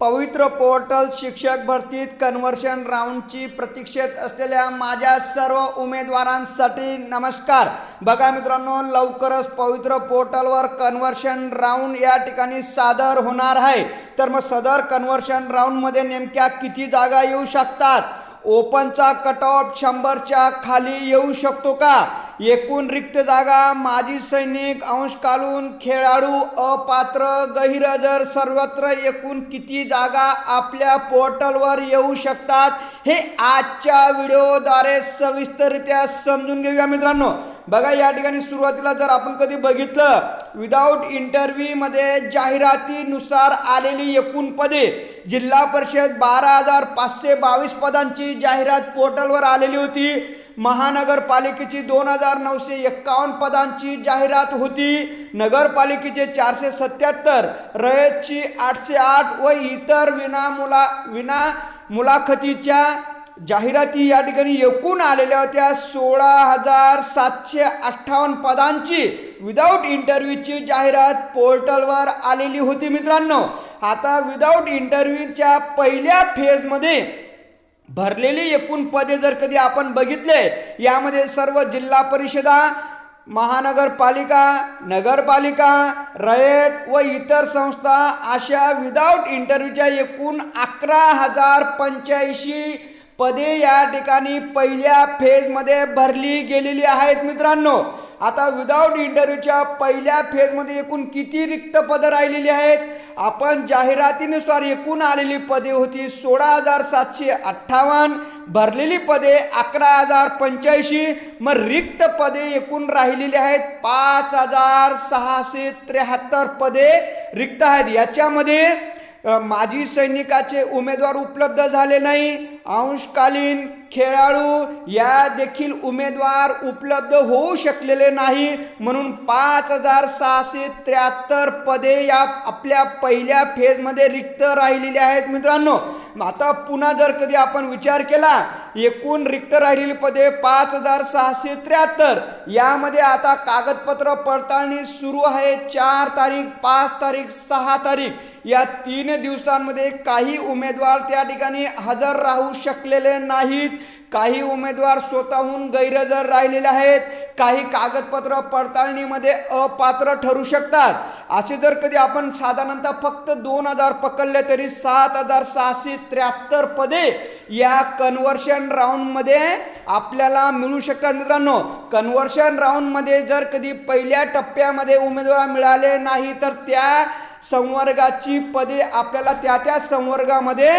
पवित्र पोर्टल शिक्षक भरतीत कन्व्हर्शन राऊंडची प्रतीक्षेत असलेल्या माझ्या सर्व उमेदवारांसाठी नमस्कार. बघा मित्रांनो लवकरच पवित्र पोर्टलवर कन्व्हर्शन राऊंड या ठिकाणी सादर होणार आहे. तर मग सदर कन्व्हर्शन राऊंडमध्ये नेमक्या किती जागा येऊ शकतात? ओपनचा कट ऑफ शंभरच्या खाली येऊ शकतो का? एकूण रिक्त जागा माजी सैनिक अंश कालून खेळाडू अपात्र गैरहजर सर्वत्र एकूण किती जागा आपल्या पोर्टलवर येऊ शकतात हे आजच्या व्हिडिओद्वारे सविस्तररित्या समजून घेऊया मित्रांनो. बघा या ठिकाणी सुरुवातीला जर आपण कधी बघितलं विदाऊट इंटरव्ह्यूमध्ये जाहिरातीनुसार आलेली एकूण पदे जिल्हा परिषद बारा हजार पाचशे बावीस पदांची जाहिरात पोर्टलवर आलेली होती. महानगरपालिकेची दोन हजार नऊशे एक्कावन्न पदांची जाहिरात होती. नगरपालिकेचे चारशे सत्याहत्तर रयतची आठशे आठ व इतर विना मुला विना मुलाखतीच्या जाहिराती या ठिकाणी एकूण आलेल्या होत्या. सोळा हजार सातशे अठ्ठावन्न पदांची विदाऊट इंटरव्ह्यूची जाहिरात पोर्टलवर आलेली होती मित्रांनो. आता विदाऊट इंटरव्ह्यूच्या पहिल्या फेजमध्ये भरलेली एकूण पदे जर कधी आपण बघितले यामध्ये सर्व जिल्हा परिषदा महानगरपालिका नगरपालिका रयत व इतर संस्था अशा विदाऊट इंटरव्ह्यूच्या एकूण अकरा हजार पंच्याऐंशी पदे या ठिकाणी पहिल्या फेजमध्ये भरली गेलेली आहेत मित्रांनो. आता विदाऊट इंटरव्ह्यूच्या पहिल्या फेजमध्ये एकूण किती रिक्त पदं राहिलेली आहेत? आपण जाहिरातीनुसार एकूण आलेली पदे होती सोळा हजार सातशे अठ्ठावन्न भरलेली पदे अकरा हजार पंच्याऐंशी मग रिक्त पदे एकूण राहिलेली आहेत पाच हजार सहाशे त्र्याहत्तर पदे रिक्त आहेत. याच्यामध्ये माजी सैनिकाचे उमेदवार उपलब्ध झाले नाही. अंशकालीन खेळाडू या देखील उमेदवार उपलब्ध होऊ शकलेले नाही. म्हणून पाच हजार सहाशे त्र्याहत्तर पदे या आपल्या पहिल्या फेजमध्ये रिक्त राहिलेली आहेत मित्रांनो. आता पुन्हा जर कधी आपण विचार केला एकूण रिक्त राहिलेली पदे पाच हजार सहाशे त्र्याहत्तर. यामध्ये आता कागदपत्र पडताळणी सुरू आहे. चार तारीख पाच तारीख सहा तारीख. या तीन दिवसांमध्ये काही उमेदवार त्या ठिकाणी हजर राहू शकलेले नाहीत. काही उमेदवार स्वतःहून गैरहजर राहिलेले आहेत. काही कागदपत्र पडताळणीमध्ये अपात्र ठरू शकतात. असे जर कधी आपण साधारणतः फक्त दोन हजार पकडले तरी सात हजार सहाशे त्र्याहत्तर पदे या कन्व्हर्शन राऊंडमध्ये आपल्याला मिळू शकतात मित्रांनो. कन्व्हर्शन राऊंडमध्ये जर कधी पहिल्या टप्प्यामध्ये उमेदवार मिळाले नाही तर त्या संवर्गाची पदे आपल्याला त्या त्या संवर्गामध्ये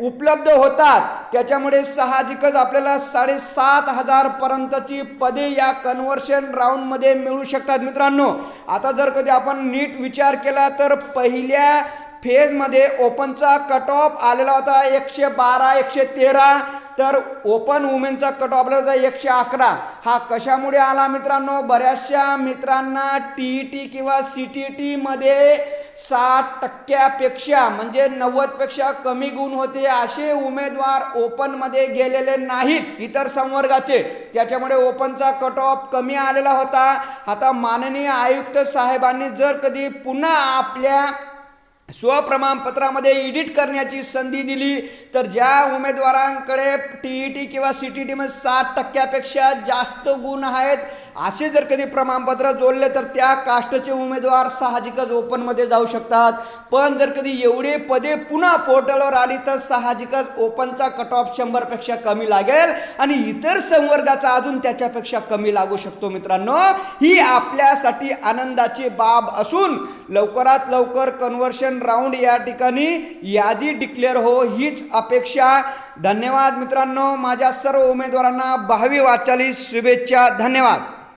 उपलब्ध होतात. त्याच्यामुळे साहजिकच आपल्याला साडेसात हजार पर्यंतची पदे या कन्व्हर्शन राऊंडमध्ये मिळू शकतात मित्रांनो. आता जर कधी आपण नीट विचार केला तर पहिल्या फेजमध्ये ओपनचा कट ऑफ आलेला होता एकशे बारा एकशे तेरा. तर ओपन वुमेनचा कट ऑफ आला होता एकशे अकरा. हा कशामुळे आला मित्रांनो? बऱ्याचशा मित्रांना टी ई टी किंवा सी टी टीमध्ये साठ टक्क्यापेक्षा म्हणजे नव्वदपेक्षा कमी गुण होते असे उमेदवार ओपनमध्ये गेलेले नाहीत इतर संवर्गाचे. त्याच्यामुळे ओपनचा कट ऑफ कमी आलेला होता. आता माननीय आयुक्त साहेबांनी जर कधी पुन्हा आपल्या स्वप्रमाणपत्रामध्ये एडिट करण्याची संधी दिली तर ज्या उमेदवारांकडे टी ई टी किंवा सी टी टीमध्ये साठ टक्क्यापेक्षा जास्त गुण आहेत असे जर कधी प्रमाणपत्र जोडले तर त्या कास्टचे उमेदवार साहजिकच ओपनमध्ये जाऊ शकतात. पण जर कधी एवढे पदे पुन्हा पोर्टलवर आली तर साहजिकच ओपनचा कट ऑफ शंभरपेक्षा कमी लागेल आणि इतर संवर्गाचा अजून त्याच्यापेक्षा कमी लागू शकतो मित्रांनो. ही आपल्यासाठी आनंदाची बाब असून लवकरात लवकर कन्व्हर्शन राऊंड या ठिकाणी यादी डिक्लेअर हो हीच अपेक्षा. धन्यवाद मित्रांनो माझ्या सर्व उमेदवारांना भावी वाचाली शुभेच्छा धन्यवाद.